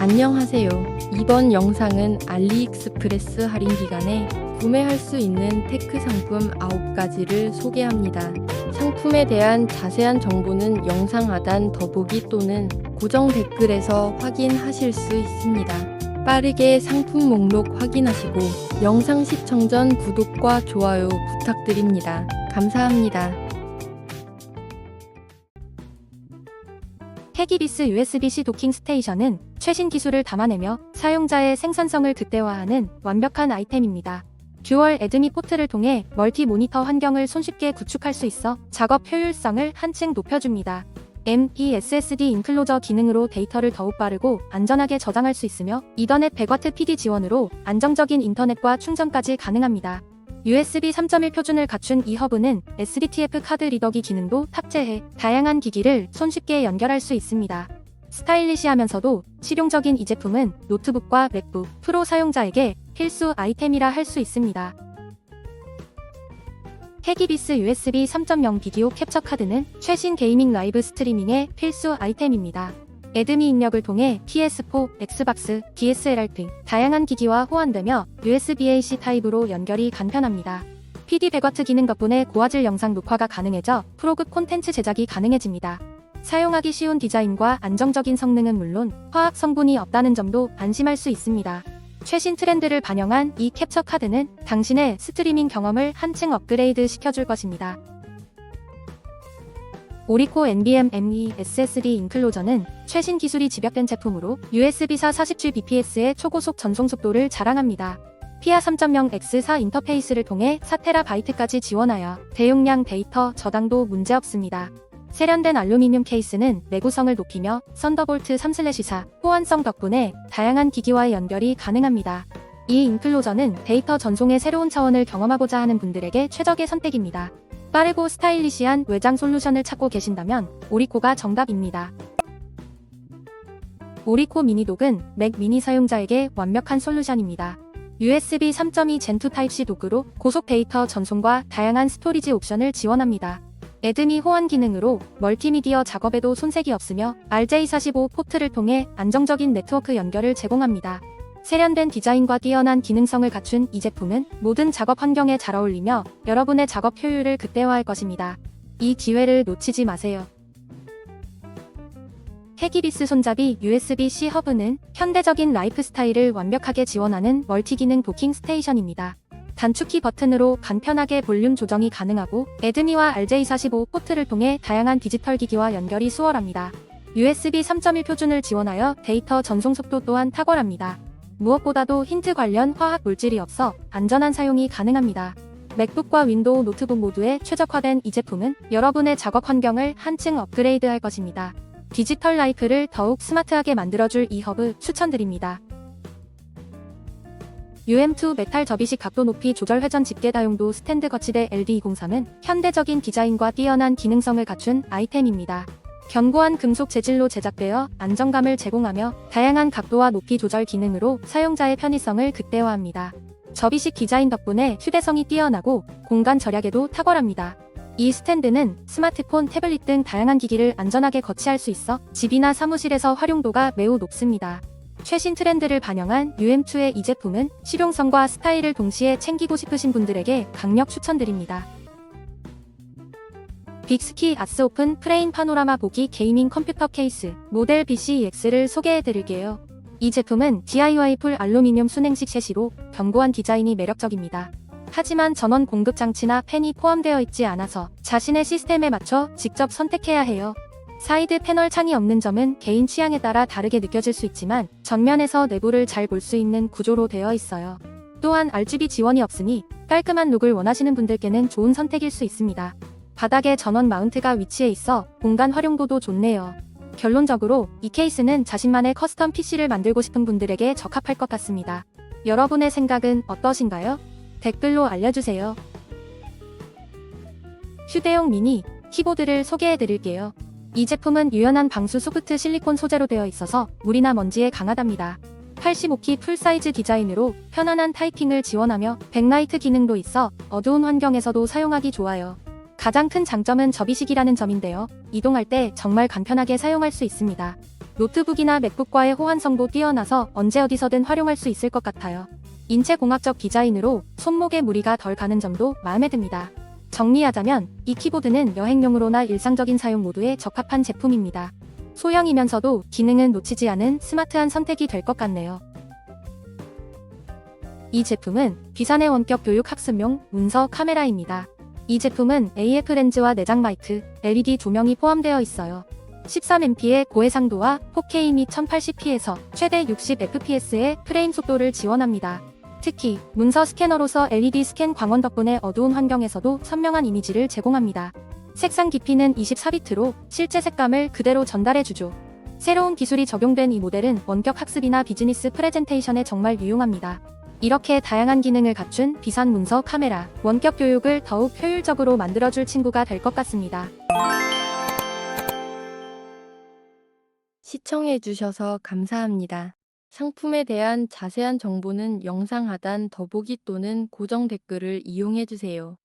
안녕하세요. 이번 영상은 알리익스프레스 할인 기간에 구매할 수 있는 테크 상품 9가지를 소개합니다. 상품에 대한 자세한 정보는 영상 하단 더보기 또는 고정 댓글에서 확인하실 수 있습니다. 빠르게 상품 목록 확인하시고 영상 시청 전 구독과 좋아요 부탁드립니다. 감사합니다. 캐기비스 USB-C 도킹 스테이션은 최신 기술을 담아내며 사용자의 생산성을 극대화하는 완벽한 아이템입니다. 듀얼 애드미 포트를 통해 멀티 모니터 환경을 손쉽게 구축할 수 있어 작업 효율성을 한층 높여줍니다. M.2 SSD 인클로저 기능으로 데이터를 더욱 빠르고 안전하게 저장할 수 있으며 이더넷 100W PD 지원으로 안정적인 인터넷과 충전까지 가능합니다. USB 3.1 표준을 갖춘 이 허브는 SDTF 카드 리더기 기능도 탑재해 다양한 기기를 손쉽게 연결할 수 있습니다. 스타일리시하면서도 실용적인 이 제품은 노트북과 맥북, 프로 사용자에게 필수 아이템이라 할 수 있습니다. 캐기비스 USB 3.0 비디오 캡처 카드는 최신 게이밍 라이브 스트리밍의 필수 아이템입니다. 애드미 입력을 통해 PS4, 엑스박스, DSLR 등 다양한 기기와 호환되며 USB-AC 타입으로 연결이 간편합니다. PD 100W 기능 덕분에 고화질 영상 녹화가 가능해져 프로급 콘텐츠 제작이 가능해집니다. 사용하기 쉬운 디자인과 안정적인 성능은 물론 화학 성분이 없다는 점도 안심할 수 있습니다. 최신 트렌드를 반영한 이 캡처 카드는 당신의 스트리밍 경험을 한층 업그레이드 시켜줄 것입니다. 오리코 NBM M2 SSD 인클로저는 최신 기술이 집약된 제품으로 USB4 40Gbps의 초고속 전송 속도를 자랑합니다. 피아 3.0 X4 인터페이스를 통해 4TB까지 지원하여 대용량 데이터 저장도 문제없습니다. 세련된 알루미늄 케이스는 내구성을 높이며 썬더볼트 3/4 호환성 덕분에 다양한 기기와의 연결이 가능합니다. 이 인클로저는 데이터 전송의 새로운 차원을 경험하고자 하는 분들에게 최적의 선택입니다. 빠르고 스타일리시한 외장 솔루션을 찾고 계신다면 오리코가 정답입니다. 오리코 미니독은 맥 미니 사용자에게 완벽한 솔루션입니다. USB 3.2 젠2 타입C 도구로 고속 데이터 전송과 다양한 스토리지 옵션을 지원합니다. 애드미 호환 기능으로 멀티미디어 작업에도 손색이 없으며 RJ45 포트를 통해 안정적인 네트워크 연결을 제공합니다. 세련된 디자인과 뛰어난 기능성을 갖춘 이 제품은 모든 작업 환경에 잘 어울리며 여러분의 작업 효율을 극대화할 것입니다. 이 기회를 놓치지 마세요. 캐기비스 손잡이 USB-C 허브는 현대적인 라이프 스타일을 완벽하게 지원하는 멀티기능 도킹 스테이션입니다. 단축키 버튼으로 간편하게 볼륨 조정이 가능하고 애드미와 RJ45 포트를 통해 다양한 디지털 기기와 연결이 수월합니다. USB 3.1 표준을 지원하여 데이터 전송 속도 또한 탁월합니다. 무엇보다도 힌트 관련 화학 물질이 없어 안전한 사용이 가능합니다. 맥북과 윈도우 노트북 모두에 최적화된 이 제품은 여러분의 작업 환경을 한층 업그레이드할 것입니다. 디지털 라이프를 더욱 스마트하게 만들어줄 이 허브 추천드립니다. UM2 메탈 접이식 각도 높이 조절 회전 집게 다용도 스탠드 거치대 LD203은 현대적인 디자인과 뛰어난 기능성을 갖춘 아이템입니다. 견고한 금속 재질로 제작되어 안정감을 제공하며 다양한 각도와 높이 조절 기능으로 사용자의 편의성을 극대화합니다. 접이식 디자인 덕분에 휴대성이 뛰어나고 공간 절약에도 탁월합니다. 이 스탠드는 스마트폰, 태블릿 등 다양한 기기를 안전하게 거치할 수 있어 집이나 사무실에서 활용도가 매우 높습니다. 최신 트렌드를 반영한 UM2의 이 제품은 실용성과 스타일을 동시에 챙기고 싶으신 분들에게 강력 추천드립니다. 빅스키 아스 오픈 프레임 파노라마 보기 게이밍 컴퓨터 케이스 모델 BCEX를 소개해드릴게요. 이 제품은 DIY 풀 알루미늄 순행식 셰시로 견고한 디자인이 매력적입니다. 하지만 전원 공급 장치나 팬이 포함되어 있지 않아서 자신의 시스템에 맞춰 직접 선택해야 해요. 사이드 패널 창이 없는 점은 개인 취향에 따라 다르게 느껴질 수 있지만 전면에서 내부를 잘 볼 수 있는 구조로 되어 있어요. 또한 RGB 지원이 없으니 깔끔한 룩을 원하시는 분들께는 좋은 선택일 수 있습니다. 바닥에 전원 마운트가 위치해 있어 공간 활용도도 좋네요. 결론적으로 이 케이스는 자신만의 커스텀 PC를 만들고 싶은 분들에게 적합할 것 같습니다. 여러분의 생각은 어떠신가요? 댓글로 알려주세요. 휴대용 미니 키보드를 소개해 드릴게요. 이 제품은 유연한 방수 소프트 실리콘 소재로 되어 있어서 물이나 먼지에 강하답니다. 85키 풀사이즈 디자인으로 편안한 타이핑을 지원하며 백라이트 기능도 있어 어두운 환경에서도 사용하기 좋아요. 가장 큰 장점은 접이식이라는 점인데요. 이동할 때 정말 간편하게 사용할 수 있습니다. 노트북이나 맥북과의 호환성도 뛰어나서 언제 어디서든 활용할 수 있을 것 같아요. 인체공학적 디자인으로 손목에 무리가 덜 가는 점도 마음에 듭니다. 정리하자면 이 키보드는 여행용으로나 일상적인 사용 모두에 적합한 제품입니다. 소형이면서도 기능은 놓치지 않은 스마트한 선택이 될 것 같네요. 이 제품은 비산의 원격 교육 학습용 문서 카메라입니다. 이 제품은 AF 렌즈와 내장 마이크, LED 조명이 포함되어 있어요. 13MP의 고해상도와 4K 및 1080p에서 최대 60fps의 프레임 속도를 지원합니다. 특히 문서 스캐너로서 LED 스캔 광원 덕분에 어두운 환경에서도 선명한 이미지를 제공합니다. 색상 깊이는 24비트로 실제 색감을 그대로 전달해주죠. 새로운 기술이 적용된 이 모델은 원격 학습이나 비즈니스 프레젠테이션에 정말 유용합니다. 이렇게 다양한 기능을 갖춘 비산 문서 카메라, 원격 교육을 더욱 효율적으로 만들어줄 친구가 될 것 같습니다. 시청해주셔서 감사합니다. 상품에 대한 자세한 정보는 영상 하단 더보기 또는 고정 댓글을 이용해주세요.